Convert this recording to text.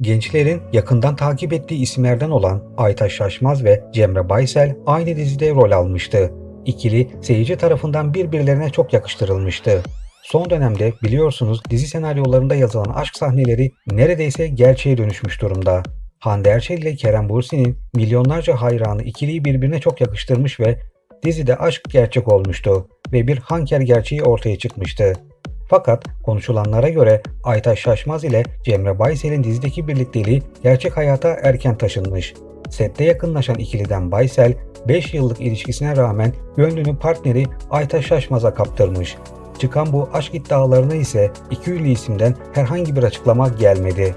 Gençlerin yakından takip ettiği isimlerden olan Aytaş Şaşmaz ve Cemre Baysel aynı dizide rol almıştı. İkili seyirci tarafından birbirlerine çok yakıştırılmıştı. Son dönemde biliyorsunuz dizi senaryolarında yazılan aşk sahneleri neredeyse gerçeğe dönüşmüş durumda. Hande Erçel ile Kerem Bürsin'in milyonlarca hayranı ikiliyi birbirine çok yakıştırmış ve dizide aşk gerçek olmuştu ve bir hanker gerçeği ortaya çıkmıştı. Fakat konuşulanlara göre Aytaş Şaşmaz ile Cemre Baysel'in dizideki birlikteliği gerçek hayata erken taşınmış. Sette yakınlaşan ikiliden Baysel 5 yıllık ilişkisine rağmen gönlünü partneri Aytaş Şaşmaz'a kaptırmış. Çıkan bu aşk iddialarına ise iki ünlü isimden herhangi bir açıklama gelmedi.